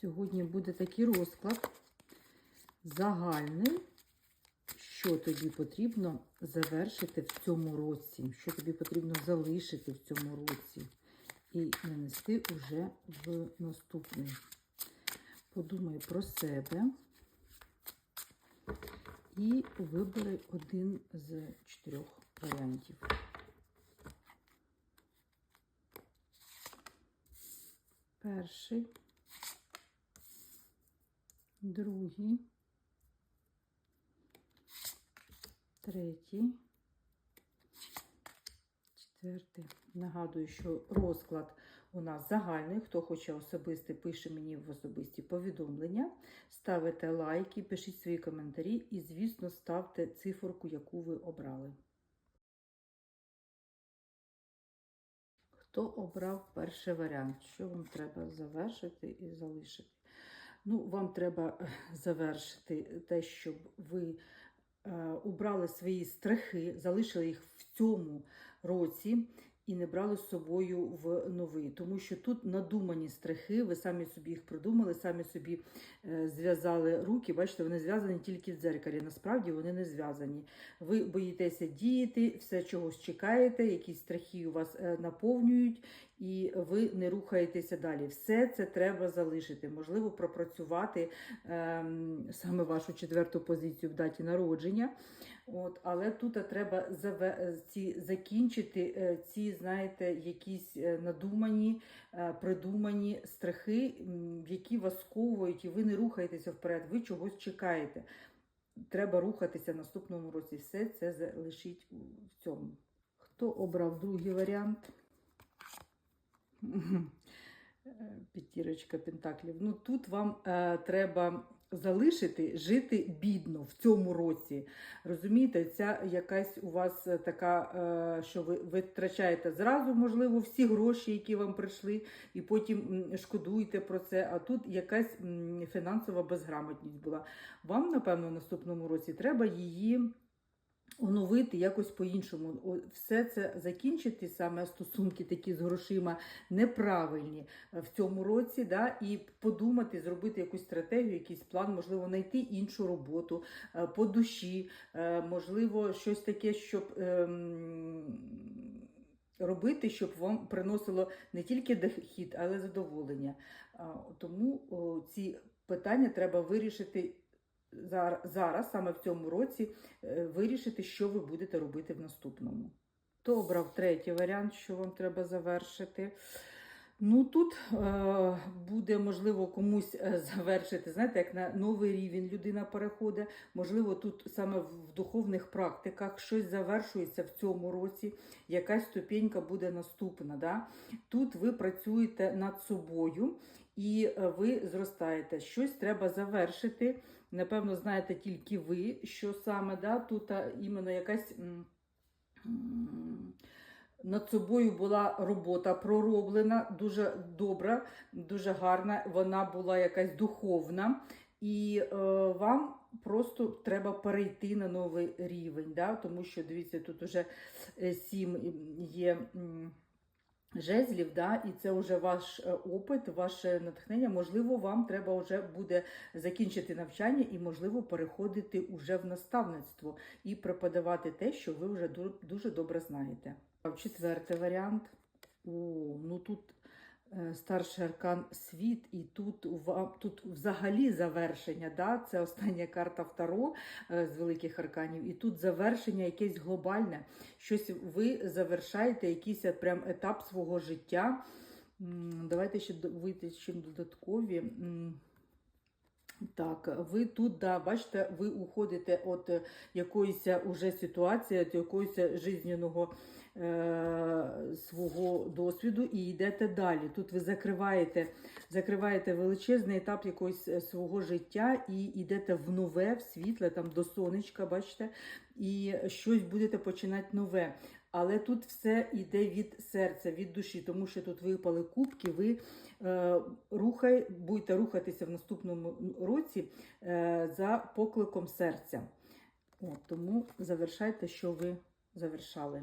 Сьогодні буде такий розклад загальний, що тобі потрібно завершити в цьому році, що тобі потрібно залишити в цьому році і нанести уже в наступний. Подумай про себе і вибери один з чотирьох варіантів. Перший, другий, третій, четвертий. Нагадую, що розклад у нас загальний. Хто хоче особистий, пише мені в особисті повідомлення. Ставите лайки, пишіть свої коментарі і, звісно, ставте циферку, яку ви обрали. Хто обрав перший варіант? Що вам треба завершити і залишити? Ну, вам треба е, завершити те, щоб ви е, убрали свої страхи, залишили їх в цьому році і не брали з собою в новий. Тому що тут надумані страхи, ви самі собі їх придумали, самі собі е, зв'язали руки. Бачите, вони зв'язані тільки в дзеркалі. Насправді вони не зв'язані. Ви боїтеся діяти, все чогось чекаєте, якісь страхи у вас наповнюють, і ви не рухаєтеся далі. Все це треба залишити. Можливо, пропрацювати ем, саме вашу четверту позицію в даті народження. От, Але тут треба заве- ці, закінчити е, ці, знаєте, якісь е, надумані, е, придумані страхи, які вас сковують, і ви не рухаєтеся вперед, ви чогось чекаєте. Треба рухатися в наступному році. Все це залишіть в цьому. Хто обрав другий варіант? П'ятірочка пентаклів. Ну тут вам е, треба залишити жити бідно в цьому році. Розумієте, ця якась у вас е, така, е, що ви витрачаєте зразу, можливо, всі гроші, які вам прийшли, і потім шкодуєте про це. А тут якась фінансова безграмотність була. Вам, напевно, в наступному році треба її оновити якось по-іншому. Все це закінчити, саме стосунки такі з грошима неправильні е, в цьому році, да, і подумати, зробити якусь стратегію, якийсь план, можливо, знайти іншу роботу е, по душі, е, можливо, щось таке, щоб. ем, Робити, щоб вам приносило не тільки дохід, але задоволення. Тому ці питання треба вирішити зараз, саме в цьому році, е, вирішити, що ви будете робити в наступному. Хто обрав третій варіант, що вам треба завершити? Ну тут е, буде можливо комусь е, завершити, знаєте, як на новий рівень людина переходить. Можливо, тут саме в духовних практиках щось завершується в цьому році, якась ступенька буде наступна. Да? Тут ви працюєте над собою і е, ви зростаєте. Щось треба завершити. Напевно, знаєте тільки ви, що саме да? тут іменно якась. над собою була робота пророблена, дуже добра, дуже гарна. Вона була якась духовна, і е, вам просто треба перейти на новий рівень. Да? Тому що, дивіться, тут вже е, сім є. Жезлів, да, і це вже ваш е, опит, ваше натхнення. Можливо, вам треба вже буде закінчити навчання і, можливо, переходити уже в наставництво і преподавати те, що ви вже ду- дуже добре знаєте. Четвертий варіант. О, ну тут старший аркан світ, і тут, тут взагалі завершення. Да? Це остання карта Второ е, з великих арканів, і тут завершення якесь глобальне. Щось ви завершаєте, якийсь е, прям етап свого життя. Давайте ще вийти чим додаткові. Так, ви тут, да, бачите, ви уходите від е, якоїсь уже ситуації, від якогось жизненного е, свого досвіду і йдете далі. Тут ви закриваєте, закриваєте величезний етап якогось е, свого життя і йдете в нове, в світле, там до сонечка, бачите, і щось будете починати нове. Але тут все йде від серця, від душі, тому що тут випали кубки, ви е, рухай, будете рухатися в наступному році е, за покликом серця. От, тому завершайте, що ви завершали.